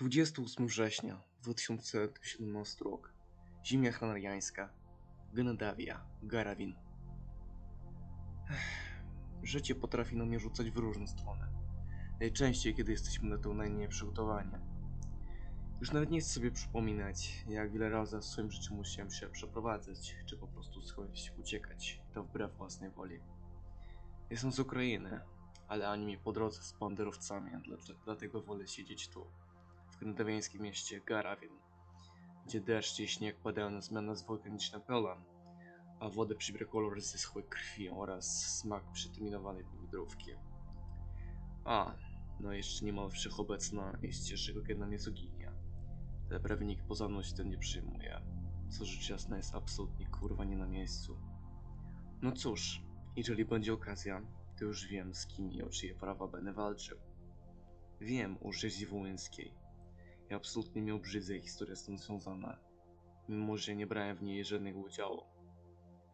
28 września 2017 rok. Ziemia hanariańska. Genedawia. Garawin. Życie potrafi na mnie rzucać w różne strony. Najczęściej, kiedy jesteśmy na to najmniej przygotowani. Już nawet nie chcę sobie przypominać, jak wiele razy w swoim życiu musiałem się przeprowadzać, czy po prostu schodzić, uciekać, to wbrew własnej woli. Jestem z Ukrainy, ale ani mi po drodze z banderowcami, dla- dlatego wolę siedzieć tu, w kanadyjskim mieście Garawin, gdzie deszcz i śnieg padają na zmianę z wulkanicznym pelem, a woda przybiera kolor zeschłej krwi oraz smak przeterminowanej wędrówki. A, no jeszcze niemal wszechobecna jest cięższego gena misoginia. Ale prawie nikt się tym nie przyjmuje, co rzecz jasna jest absolutnie kurwa nie na miejscu. No cóż, jeżeli będzie okazja, to już wiem z kim i o czyje prawa będę walczył. Wiem o rzezi wołyńskiej i absolutnie mnie obrzydza ich historia z tym związana, mimo że nie brałem w niej żadnego udziału.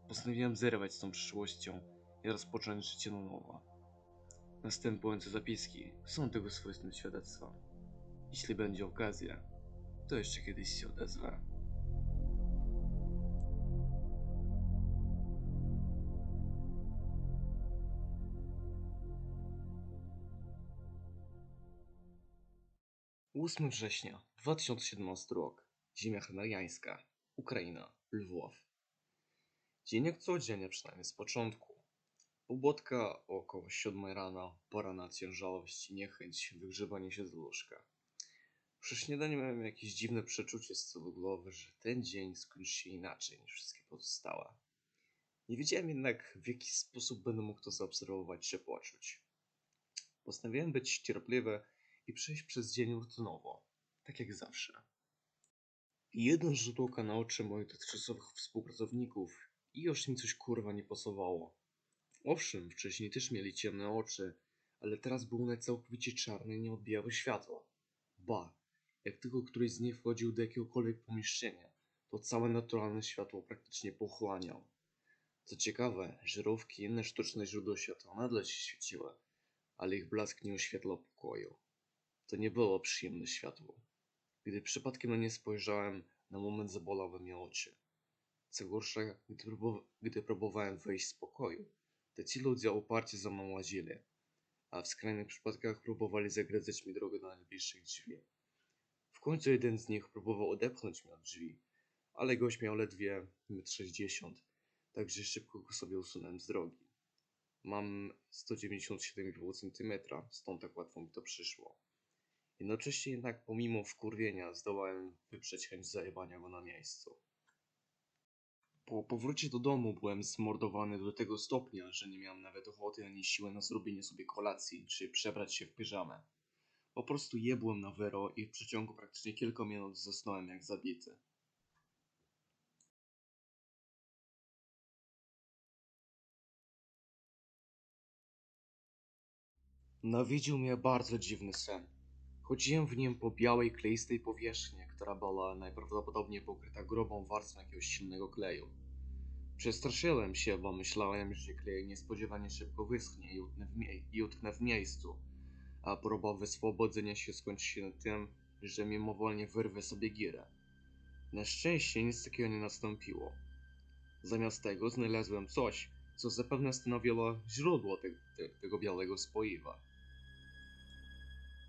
Postanowiłem zerwać z tą przyszłością i rozpocząć życie na nowo. Następujące zapiski są tego swoistym świadectwem. Jeśli będzie okazja, to jeszcze kiedyś się odezwę. Ósmy września 2017 rok. Ziemia hanariańska. Ukraina. Lwów. Dzień jak codziennie, przynajmniej z początku. Pobudka około 7 rano, pora na ciężałość i niechęć wygrzebania się z łóżka. Przy śniadaniu miałem jakieś dziwne przeczucie z tyłu głowy, że ten dzień skończy się inaczej niż wszystkie pozostałe. Nie wiedziałem jednak, w jaki sposób będę mógł to zaobserwować czy poczuć. Postanowiłem być cierpliwy i przejść przez dzień rutynowo, tak jak zawsze. Jeden rzut oka na oczy moich dotychczasowych współpracowników i już mi coś kurwa nie pasowało. Owszem, wcześniej też mieli ciemne oczy, ale teraz były one całkowicie czarne i nie odbijały światła. Ba, jak tylko któryś z nich wchodził do jakiegokolwiek pomieszczenia, to całe naturalne światło praktycznie pochłaniał. Co ciekawe, żarówki i inne sztuczne źródła światła nadal się świeciły, ale ich blask nie oświetlał pokoju. To nie było przyjemne światło. Gdy przypadkiem na nie spojrzałem, na moment zabolały mnie oczy. Co gorsza, gdy, gdy próbowałem wejść z pokoju, to ci ludzie uparcie za mną łazili, a w skrajnych przypadkach próbowali zagradzać mi drogę do najbliższych drzwi. W końcu jeden z nich próbował odepchnąć mnie od drzwi, ale gość miał ledwie 1,60 m, także szybko go sobie usunąłem z drogi. Mam 197,5 cm, stąd tak łatwo mi to przyszło. Jednocześnie jednak pomimo wkurwienia zdołałem wyprzeć chęć zajebania go na miejscu. Po powrocie do domu byłem zmordowany do tego stopnia, że nie miałem nawet ochoty ani siły na zrobienie sobie kolacji czy przebrać się w piżamę. Po prostu jebłem na wero i w przeciągu praktycznie kilku minut zasnąłem jak zabity. Nawiedził mnie bardzo dziwny sen. Chodziłem w nim po białej, kleistej powierzchni, która była najprawdopodobniej pokryta grubą warstwą jakiegoś silnego kleju. Przestraszyłem się, bo myślałem, że klej niespodziewanie szybko wyschnie i utknę w, mie- i utknę w miejscu, a próba wyswobodzenia się skończy się tym, że mimowolnie wyrwę sobie girę. Na szczęście nic takiego nie nastąpiło. Zamiast tego znalazłem coś, co zapewne stanowiło źródło te, te, tego białego spoiwa.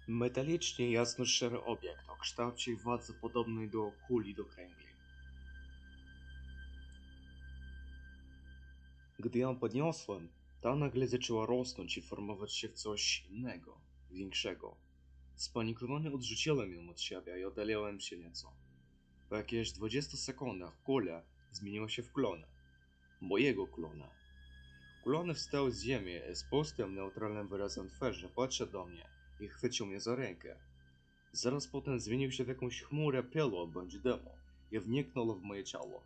Metalicznie jasno-szary obiekt o kształcie wadze podobnej do kuli do kręgli. Gdy ją podniosłem, ta nagle zaczęła rosnąć i formować się w coś innego, większego. Spanikowany odrzuciłem ją od siebie i oddaliłem się nieco. Po jakichś 20 sekundach kula zmieniła się w klona. Mojego klona. Klon wstał z ziemi i z pustym, neutralnym wyrazem twarzy podszedł do mnie i chwycił mnie za rękę. Zaraz potem zmienił się w jakąś chmurę pyłu bądź dymu i wniknął w moje ciało,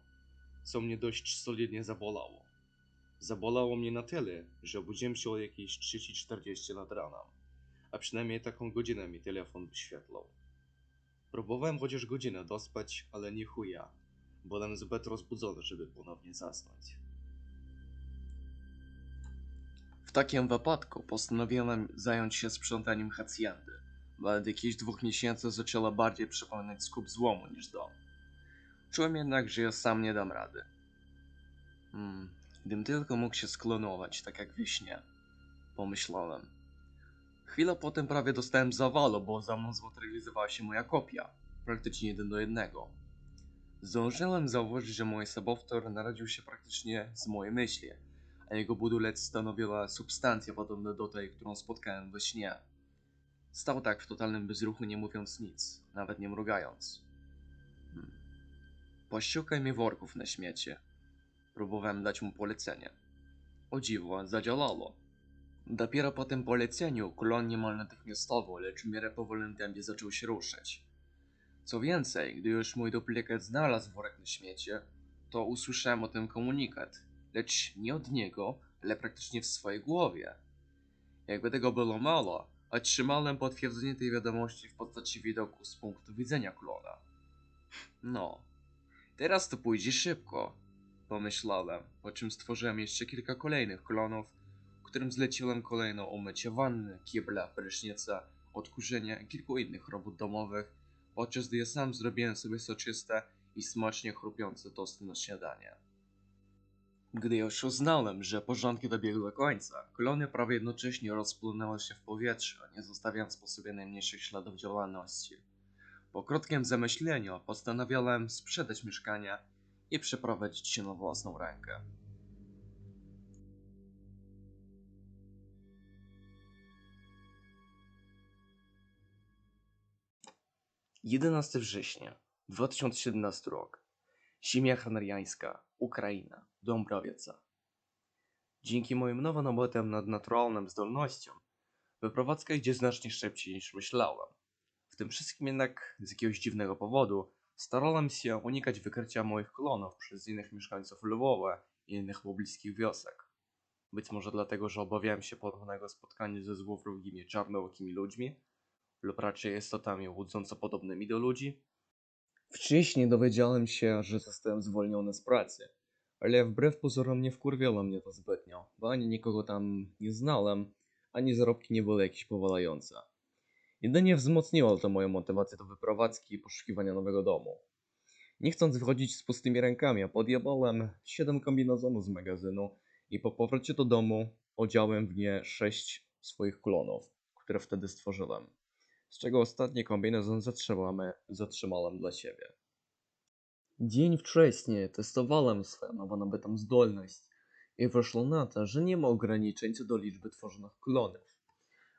co mnie dość solidnie zabolało. Zabolało mnie na tyle, że obudziłem się o jakiejś 3.40 nad ranem, a przynajmniej taką godzinę mi telefon wyświetlał. Próbowałem chociaż godzinę dospać, ale nie chuja. Byłem zbyt rozbudzony, żeby ponownie zasnąć. W takim wypadku postanowiłem zająć się sprzątaniem hacjendy, ale od jakichś dwóch miesięcy zaczęła bardziej przypominać skup złomu niż dom. Czułem jednak, że ja sam nie dam rady. Hmm, tylko mógł się sklonować, tak jak we śnie, pomyślałem. Chwilę potem prawie dostałem zawalu, bo za mną zmaterializowała się moja kopia, praktycznie jeden do jednego. Zdążyłem zauważyć, że mój sobowtór narodził się praktycznie z mojej myśli, a jego budulec stanowiła substancja podobna do tej, którą spotkałem we śnie. Stał tak w totalnym bezruchu, nie mówiąc nic, nawet nie mrugając. Hmm. Poszukaj mi worków na śmiecie. Próbowałem dać mu polecenie. O dziwo, zadziałało. Dopiero po tym poleceniu klon niemal natychmiastowo, lecz w miarę powolnym tempie zaczął się ruszać. Co więcej, gdy już mój duplikat znalazł worek na śmiecie, to usłyszałem o tym komunikat, lecz nie od niego, ale praktycznie w swojej głowie. Jakby tego było mało, otrzymałem potwierdzenie tej wiadomości w postaci widoku z punktu widzenia klona. No, teraz to pójdzie szybko, pomyślałem, po czym stworzyłem jeszcze kilka kolejnych klonów, którym zleciłem kolejno umycie wanny, kibla, prysznica, odkurzenia i kilku innych robót domowych, podczas gdy ja sam zrobiłem sobie soczyste i smacznie chrupiące tosty na śniadanie. Gdy już uznałem, że porządki dobiegły końca, klony prawie jednocześnie rozpłynęły się w powietrzu, nie zostawiając po sobie najmniejszych śladów działalności. Po krótkim zamyśleniu postanowiłem sprzedać mieszkanie i przeprowadzić się na własną rękę. 11 września 2017 rok. Ziemia hanariańska, Ukraina, Dąbrowica. Dzięki moim nowo nabytym nadnaturalnym zdolnościom, wyprowadzka idzie znacznie szybciej niż myślałem. W tym wszystkim jednak z jakiegoś dziwnego powodu starałem się unikać wykrycia moich klonów przez innych mieszkańców Lwowa i innych pobliskich wiosek. Być może dlatego, że obawiałem się ponownego spotkania ze złowrogimi czarnookimi ludźmi, lub raczej istotami łudząco podobnymi do ludzi. Wcześniej dowiedziałem się, że zostałem zwolniony z pracy, ale wbrew pozorom nie wkurwiało mnie to zbytnio, bo ani nikogo tam nie znałem, ani zarobki nie były jakieś powalające. Jedynie wzmocniło to moją motywację do wyprowadzki i poszukiwania nowego domu. Nie chcąc wychodzić z pustymi rękami, podjebałem 7 kombinezonów z magazynu i po powrocie do domu odziałem w nie 6 swoich klonów, które wtedy stworzyłem z czego ostatni kombinezon zatrzymałem, zatrzymałem dla siebie. Dzień wcześniej testowałem swoją nowo nabytą zdolność i wyszło na to, że nie ma ograniczeń co do liczby tworzonych klonów.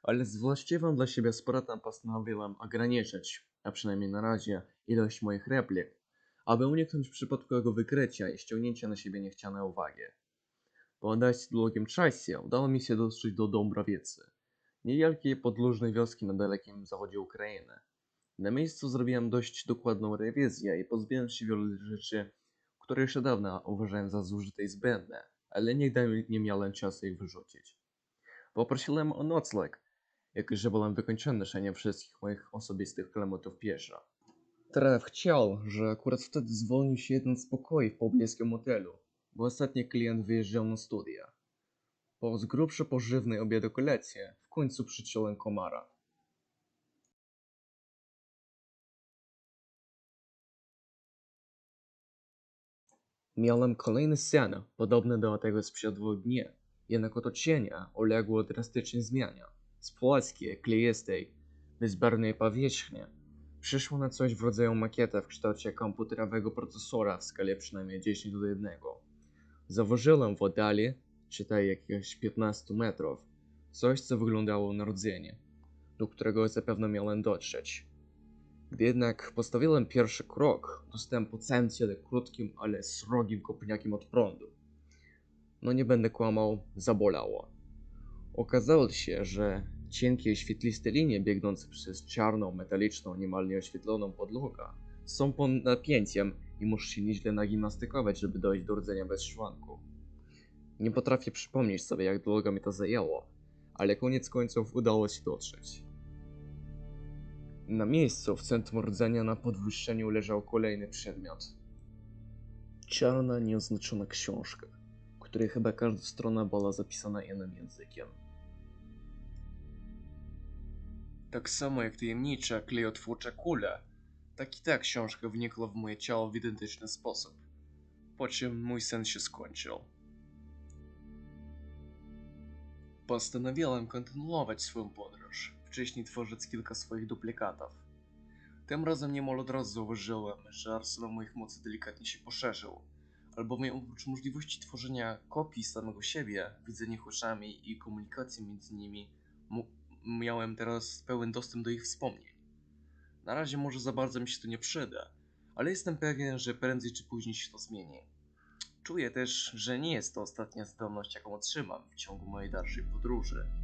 Ale z właściwym dla siebie sprytem postanowiłem ograniczyć, a przynajmniej na razie, ilość moich replik, aby uniknąć przypadkowego wykrycia i ściągnięcia na siebie niechcianej uwagi. Po dość długim czasie udało mi się dotrzeć do Dąbrowicy niewielkiej podlużnej wioski na dalekim zachodzie Ukrainy. Na miejscu zrobiłem dość dokładną rewizję i pozbyłem się wielu rzeczy, które jeszcze dawno uważałem za zużyte i zbędne, ale nigdy nie miałem czasu ich wyrzucić. Poprosiłem o nocleg, jako że byłem wykończony noszeniem wszystkich moich osobistych klimatów pieszo. Tref chciał, że akurat wtedy zwolnił się jeden z pokoi w pobliskim motelu, bo ostatni klient wyjeżdżał na studia. Po z grubszy pożywnej obiadu kolację w końcu przyciąłem komara. Miałem kolejny sen, podobny do tego sprzed dwóch dni, jednak otoczenie uległo drastycznej zmianie. Z płaskiej, kleistej, bezbarwnej powierzchni przyszło na coś w rodzaju makieta w kształcie komputerowego procesora w skali przynajmniej 10 do 1. Zauważyłem w oddali czytaj jakieś 15 metrów, coś co wyglądało na rdzenie, do którego zapewne miałem dotrzeć. Gdy jednak postawiłem pierwszy krok, dostałem po całym ciele krótkim, ale srogim kopniakiem od prądu. No nie będę kłamał, zabolało. Okazało się, że cienkie świetliste linie biegnące przez czarną, metaliczną, niemal nieoświetloną podłogę są pod napięciem i muszę się nieźle nagimnastykować, żeby dojść do rdzenia bez szwanku. Nie potrafię przypomnieć sobie, jak długo mi to zajęło, ale koniec końców udało się dotrzeć. Na miejscu, w centrum rdzenia na podwyższeniu leżał kolejny przedmiot. Czarna, nieoznaczona książka, której chyba każda strona była zapisana innym językiem. Tak samo jak tajemnicza klejotwórcza kula, tak i ta książka wnikła w moje ciało w identyczny sposób. Po czym mój sen się skończył. Postanowiłem kontynuować swoją podróż, wcześniej tworząc kilka swoich duplikatów. Tym razem niemal od razu zauważyłem, że arsenał moich mocy delikatnie się poszerzył, albowiem oprócz możliwości tworzenia kopii samego siebie, widzenia ich oczami i komunikacji między nimi, miałem teraz pełen dostęp do ich wspomnień. Na razie może za bardzo mi się to nie przyda, ale jestem pewien, że prędzej czy później się to zmieni. Czuję też, że nie jest to ostatnia zdolność, jaką otrzymam w ciągu mojej dalszej podróży.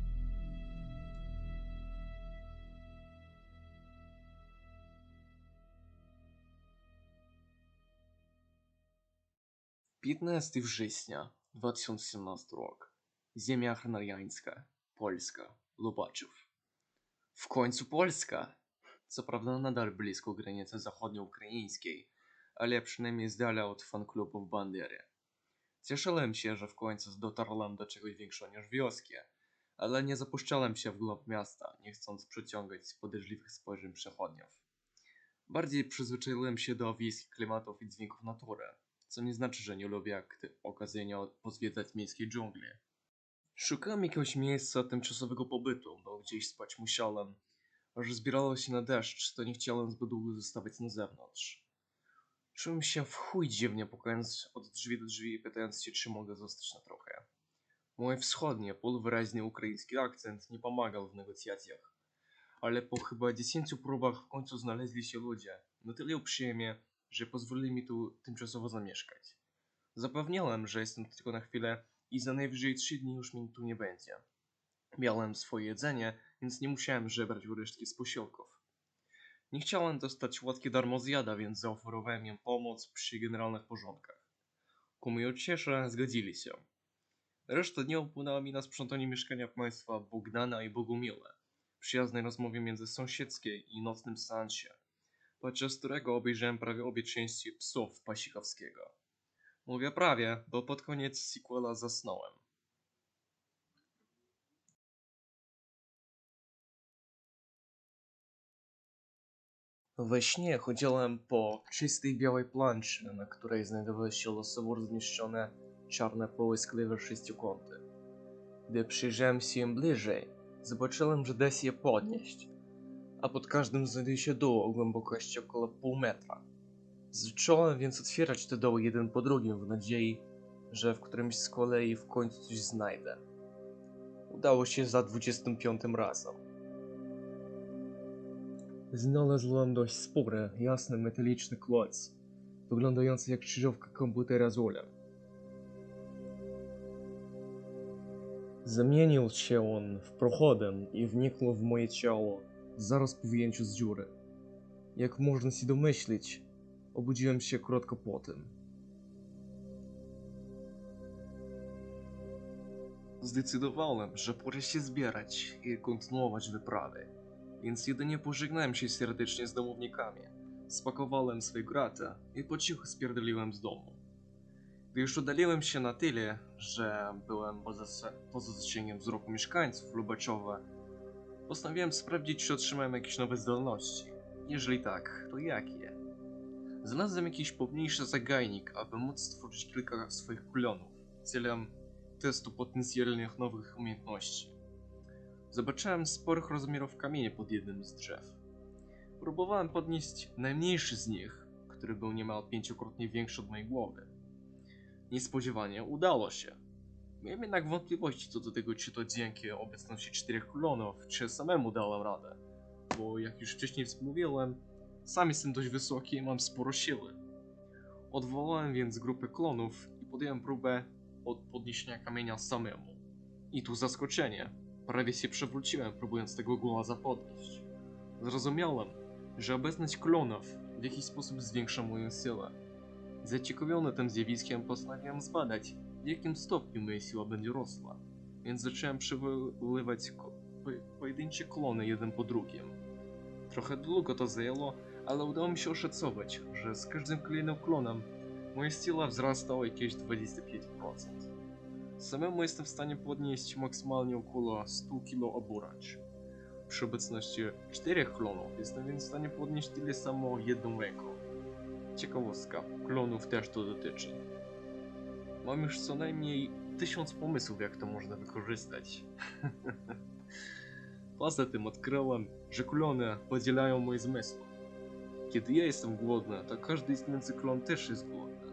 Piętnasty września 2017 rok. Ziemia Hrnariańska, Polska, Lubaczów. W końcu Polska! Co prawda nadal blisko granicy zachodnioukraińskiej, ale przynajmniej z dala od fanklubów Bandery. Cieszyłem się, że w końcu dotarłem do czegoś większego niż wioski, ale nie zapuszczałem się w głąb miasta, nie chcąc przyciągać podejrzliwych spojrzeń przechodniów. Bardziej przyzwyczaiłem się do wiejskich klimatów i dźwięków natury, co nie znaczy, że nie lubię okazyjnie pozwiedzać miejskie dżungle. Szukałem jakiegoś miejsca tymczasowego pobytu, bo gdzieś spać musiałem, a że zbierało się na deszcz, to nie chciałem zbyt długo zostawać na zewnątrz. Czułem się w chuj dziwnie, pukając od drzwi do drzwi pytając się, czy mogę zostać na trochę. Mój wschodni, półwyraźny ukraiński akcent nie pomagał w negocjacjach, ale po chyba 10 próbach w końcu znaleźli się ludzie, na tyle uprzejmie, że pozwolili mi tu tymczasowo zamieszkać. Zapewniałem, że jestem tylko na chwilę i za najwyżej 3 dni już mi tu nie będzie. Miałem swoje jedzenie, więc nie musiałem żebrać u resztki z posiłków. Nie chciałem dostać łatki darmozjada, więc zaoferowałem im pomoc przy generalnych porządkach. Ku mojej uciesze zgodzili się. Reszta dnia upłynęła mi na sprzątanie mieszkania państwa Bogdana i Bogumile, przyjaznej rozmowie międzysąsiedzkiej i nocnym seansie, podczas którego obejrzałem prawie obie części Psów Pasikowskiego. Mówię prawie, bo pod koniec sequela zasnąłem. We śnie chodziłem po czystej białej planszy, na której znajdowały się losowo rozmieszczone czarne połyskliwe sześciokąty. Gdy przyjrzałem się im bliżej, zobaczyłem, że da się podnieść, a pod każdym znajduje się dół o głębokości około pół metra. Zacząłem więc otwierać te doły jeden po drugim w nadziei, że w którymś z kolei w końcu coś znajdę. Udało się za 25 razem. Znalazłem dość spory, jasny, metaliczny kloc, wyglądający jak krzyżówka komputera z ulem. Zamienił się on w prochodem i wniknął w moje ciało zaraz po wyjęciu z dziury. Jak można się domyślić, obudziłem się krótko po tym. Zdecydowałem, że pora się zbierać i kontynuować wyprawy, więc jedynie pożegnałem się serdecznie z domownikami, spakowałem swoje graty i po cichu spierdoliłem z domu. Gdy już oddaliłem się na tyle, że byłem poza, poza zasięgiem wzroku mieszkańców Lubaczowa, postanowiłem sprawdzić, czy otrzymałem jakieś nowe zdolności. Jeżeli tak, to jakie? Znalazłem jakiś pomniejszy zagajnik, aby móc stworzyć kilka swoich klonów celem testu potencjalnych nowych umiejętności. Zobaczyłem sporych rozmiarów kamienie pod jednym z drzew. Próbowałem podnieść najmniejszy z nich, który był niemal pięciokrotnie większy od mojej głowy. Niespodziewanie udało się. Miałem jednak wątpliwości co do tego, czy to dzięki obecności czterech klonów, czy samemu dałem radę. Bo jak już wcześniej wspomniałem, sam jestem dość wysoki i mam sporo siły. Odwołałem więc grupę klonów i podjąłem próbę od podniesienia kamienia samemu. I tu zaskoczenie. Prawie się przewróciłem, próbując tego głoza podnieść. Zrozumiałem, że obecność klonów w jakiś sposób zwiększa moją siłę. Zaciekawiony tym zjawiskiem postanowiłem zbadać, w jakim stopniu moja siła będzie rosła, więc zacząłem przywoływać ko- po- pojedyncze klony jeden po drugim. Trochę długo to zajęło, ale udało mi się oszacować, że z każdym kolejnym klonem moja siła wzrasta o jakieś 25%. Samemu jestem w stanie podnieść maksymalnie około 100 kg oburacz. Przy obecności czterech klonów jestem więc w stanie podnieść tyle samo jedną ręką. Ciekawostka, klonów też to dotyczy. Mam już co najmniej tysiąc pomysłów, jak to można wykorzystać. Poza tym odkryłem, że klony podzielają moje zmysły. Kiedy ja jestem głodny, to każdy istniejący klon też jest głodny.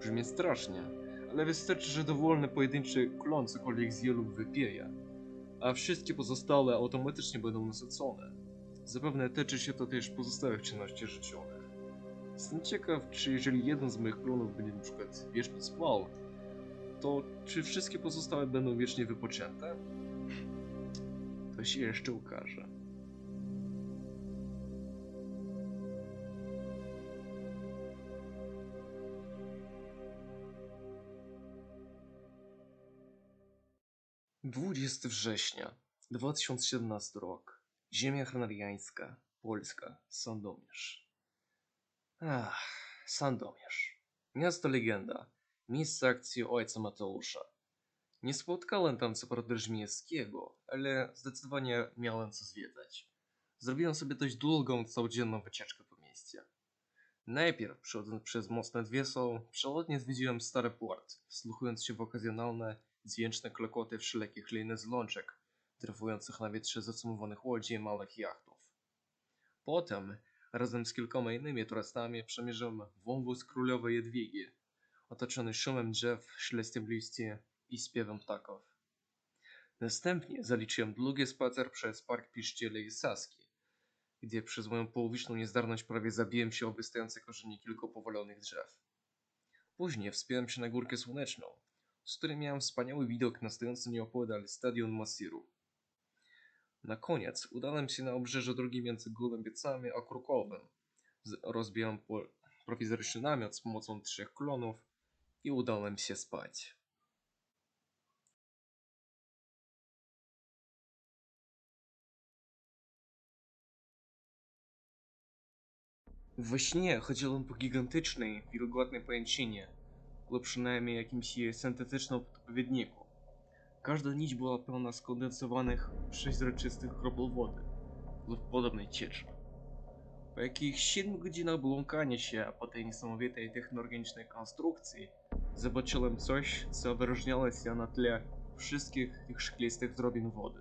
Brzmi strasznie, ale wystarczy, że dowolny pojedynczy klon cokolwiek zje lub wypieje, a wszystkie pozostałe automatycznie będą nasycone. Zapewne tyczy się to też pozostałych czynności życiowych. Jestem ciekaw, czy jeżeli jeden z moich klonów będzie przykład wiecznie spał, to czy wszystkie pozostałe będą wiecznie wypoczęte? To się jeszcze ukaże. Dwudziesty września 2017 rok. Ziemia Hranariańska, Polska, Sandomierz. Ach, Sandomierz. Miasto legenda. Miejsce akcji ojca Mateusza. Nie spotkałem tam co prawda ale zdecydowanie miałem co zwiedzać. Zrobiłem sobie dość długą, całodzienną wycieczkę po mieście. Najpierw, przechodząc przez most nad Wiesą, przelotnie zwiedziłem stary port, wsłuchując się w okazjonalne, dźwięczne klokoty wszelakich liny z lączek, dryfujących na wietrze zacumowanych łodzi i małych jachtów. Potem, razem z kilkoma innymi turystami, przemierzyłem wąwóz królowej Jadwigi, otoczony szumem drzew, szelestem liści i śpiewem ptaków. Następnie zaliczyłem długi spacer przez Park Piszciele i Saski, gdzie przez moją połowiczną niezdarność prawie zabiłem się o wystające korzenie kilku powalonych drzew. Później wspiąłem się na Górkę Słoneczną, z której miałem wspaniały widok na stojący nieopodal Stadion Masiru. Na koniec udałem się na obrzeże drogi między Gołębiecami a Krukowem. Rozbiłem prowizoryczny namiot z pomocą trzech klonów i udałem się spać. We śnie chodziłem po gigantycznej, wilgotnej pajęcinie, lub przynajmniej jakimś syntetycznym odpowiedniku. Każda nić była pełna skondensowanych, przeźroczystych kropel wody lub podobnej cieczy. Jakichś 7 godzinach błąkania się po tej niesamowitej technologicznej konstrukcji, zobaczyłem coś, co wyróżniało się na tle wszystkich tych szklistych drobin wody.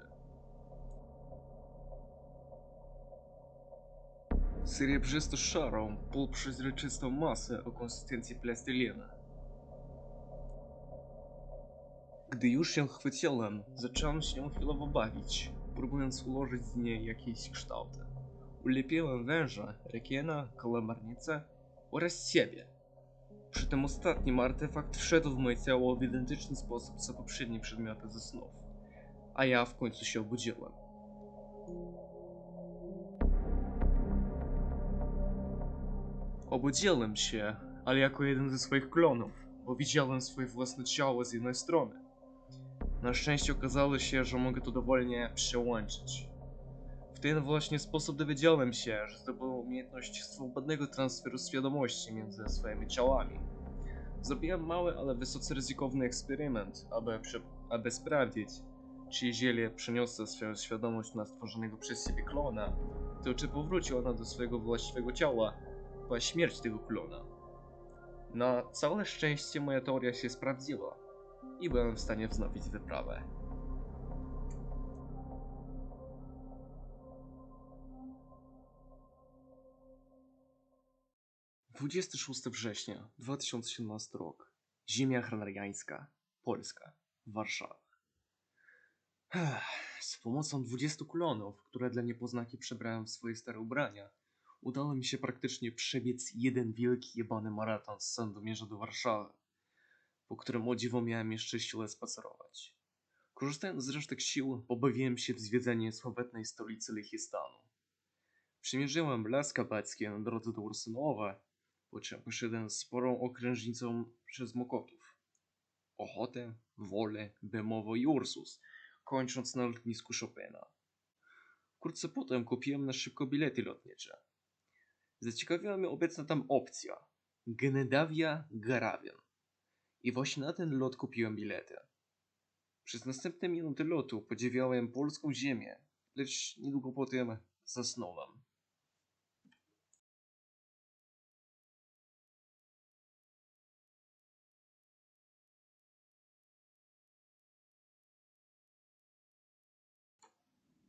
Srebrzysto-szarą, półprzezroczystą masę o konsystencji plasteliny. Gdy już się chwyciłem, zacząłem się chwilowo bawić, próbując ułożyć z niej jakieś kształty. Ulepiłem węża, rekiena, kalamarnicę oraz siebie. Przy tym ostatnim artefakt wszedł w moje ciało w identyczny sposób co poprzednie przedmioty ze snów, a ja w końcu się obudziłem. Obudziłem się, ale jako jeden ze swoich klonów, bo widziałem swoje własne ciało z jednej strony. Na szczęście okazało się, że mogę to dowolnie przełączyć. W ten właśnie sposób dowiedziałem się, że zdobyłem umiejętność swobodnego transferu świadomości między swoimi ciałami. Zrobiłem mały, ale wysoce ryzykowny eksperyment, aby, aby sprawdzić, czy jeżeli przeniosę swoją świadomość na stworzonego przez siebie klona, to czy powróci ona do swojego właściwego ciała po śmierci tego klona. Na całe szczęście moja teoria się sprawdziła i byłem w stanie wznowić wyprawę. 26 września 2017 rok. Ziemia Hranariańska, Polska, Warszawa. Z pomocą 20 klonów, które dla niepoznaki przebrałem w swoje stare ubrania, udało mi się praktycznie przebiec jeden wielki jebany maraton z Sandomierza do Warszawy po którym o dziwo miałem jeszcze siłę spacerować. Korzystając z resztek sił, pobawiłem się w zwiedzanie sławetnej stolicy Lechistanu. Przemierzyłem Las Kapackie na drodze do Ursynowa, poszedłem sporą okrężnicą przez Mokotów. Ochotę, Wolę, Bemowo i Ursus, kończąc na lotnisku Chopina. Wkrótce potem kupiłem na szybko bilety lotnicze. Zaciekawiła mnie obecna tam opcja. Genedawia Garawian. I właśnie na ten lot kupiłem bilety. Przez następne minuty lotu podziwiałem polską ziemię, lecz niedługo potem zasnąłem.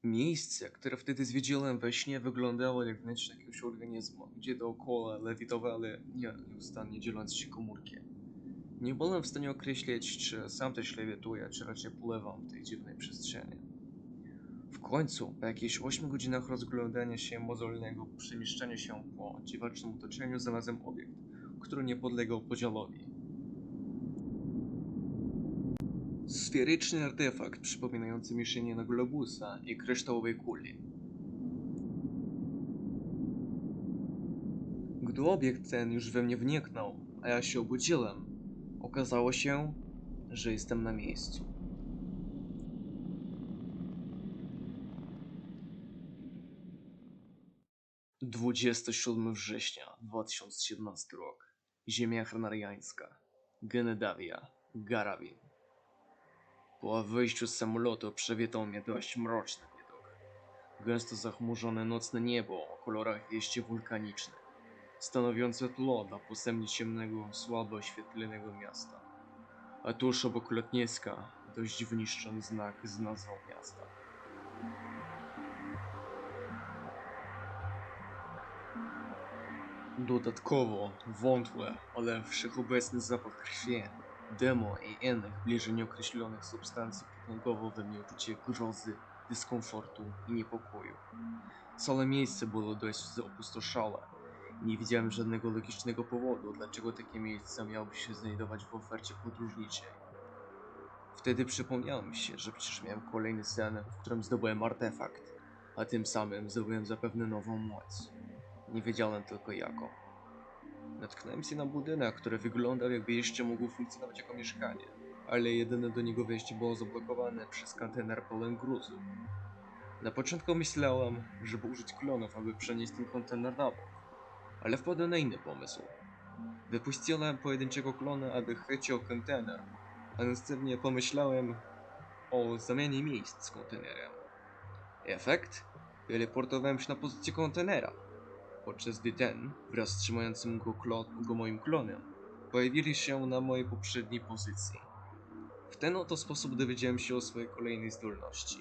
Miejsce, które wtedy zwiedziłem we śnie, wyglądało jak wnętrze jakiegoś organizmu, gdzie dookoła lewitowały nie- nieustannie dzieląc się komórki. Nie byłem w stanie określić, czy sam też lewituję, czy raczej pływam w tej dziwnej przestrzeni. W końcu, po jakichś 8 godzinach rozglądania się mozolnego przemieszczania się po dziwacznym otoczeniu, znalazłem obiekt, który nie podlegał podziałowi. Sferyczny artefakt przypominający mieszanie na globusa i kryształowej kuli. Gdy obiekt ten już we mnie wniknął, a ja się obudziłem, okazało się, że jestem na miejscu. Dwudziesty siódmy września 2017 rok. Ziemia Hranariańska. Genedawia. Garawin. Po wyjściu z samolotu przywitał mnie dość mroczny widok. Gęsto zachmurzone nocne niebo o kolorach wieści wulkanicznych, stanowiące tło dla posemnie ciemnego, słabo oświetlonego miasta. A tuż obok lotniska dość wyniszczony znak z nazwą miasta. Dodatkowo wątłe, ale wszechobecny zapach krwi, demo i innych bliżej nieokreślonych substancji potęgował we mnie uczucie grozy, dyskomfortu i niepokoju. Całe miejsce było dość opustoszałe. Nie widziałem żadnego logicznego powodu, dlaczego takie miejsce miałoby się znajdować w ofercie podróżniczej. Wtedy przypomniało mi się, że przecież miałem kolejny sen, w którym zdobyłem artefakt, a tym samym zdobyłem zapewne nową moc. Nie wiedziałem tylko jaką. Natknąłem się na budynek, który wyglądał jakby jeszcze mógł funkcjonować jako mieszkanie, ale jedyne do niego wejście było zablokowane przez kontener pełen gruzu. Na początku myślałem, żeby użyć klonów, aby przenieść ten kontener na bok, ale wpadłem na inny pomysł. Wypuściłem pojedynczego klona, aby chwycił kontener, a następnie pomyślałem o zamianie miejsc z kontenerem. Efekt? Teleportowałem się na pozycję kontenera podczas gdy ten, wraz z trzymającym go, go moim klonem, pojawili się na mojej poprzedniej pozycji. W ten oto sposób dowiedziałem się o swojej kolejnej zdolności.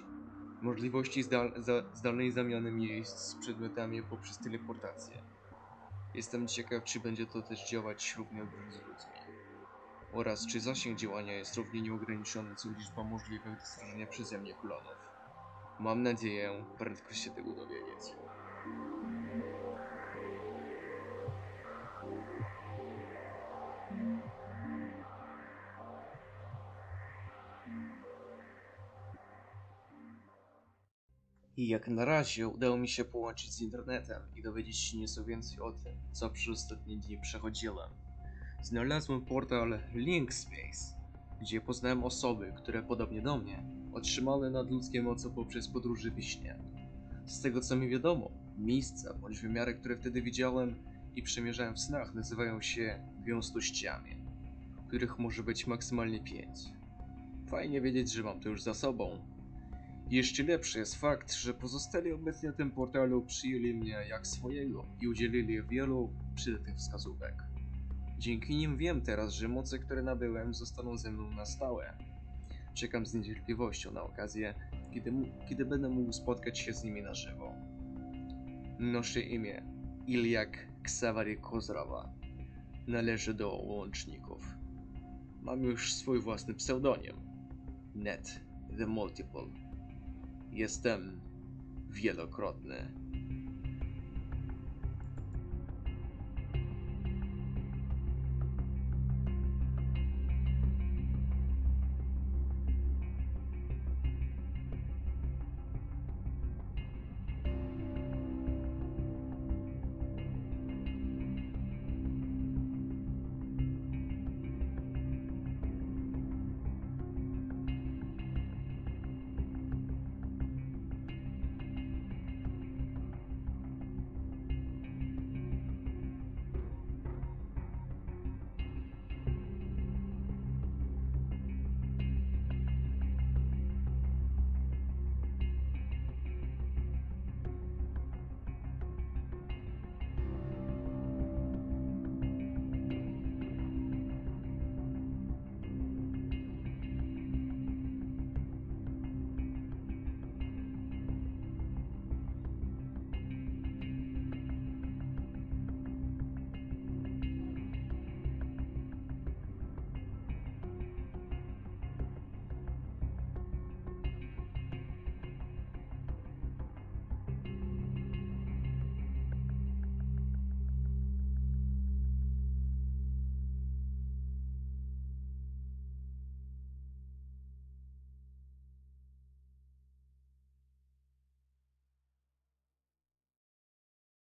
Możliwości zdal, za, zdalnej zamiany miejsc z przedmiotami poprzez teleportację. Jestem ciekaw, czy będzie to też działać równie z ludźmi. Oraz czy zasięg działania jest równie nieograniczony, co liczba możliwych do stworzenia przeze mnie klonów. Mam nadzieję prędko się tego dowiedzieć. I jak na razie udało mi się połączyć z internetem i dowiedzieć się nieco więcej o tym, co przez ostatnie dni przechodziłem. Znalazłem portal Linkspace, gdzie poznałem osoby, które podobnie do mnie otrzymały nadludzkie moce poprzez podróże w śnie. Z tego co mi wiadomo, miejsca bądź wymiary, które wtedy widziałem i przemierzałem w snach, nazywają się gęstościami, których może być maksymalnie 5. Fajnie wiedzieć, że mam to już za sobą, jeszcze lepszy jest fakt, że pozostali obecnie na tym portalu przyjęli mnie jak swojego i udzielili wielu przydatnych wskazówek. Dzięki nim wiem teraz, że moce, które nabyłem, zostaną ze mną na stałe. Czekam z niecierpliwością na okazję, kiedy, kiedy będę mógł spotkać się z nimi na żywo. Noszę imię Iliak Ksawary Kozrawa. Należy do łączników. Mam już swój własny pseudonim. Net The Multiple. Jestem wielokrotny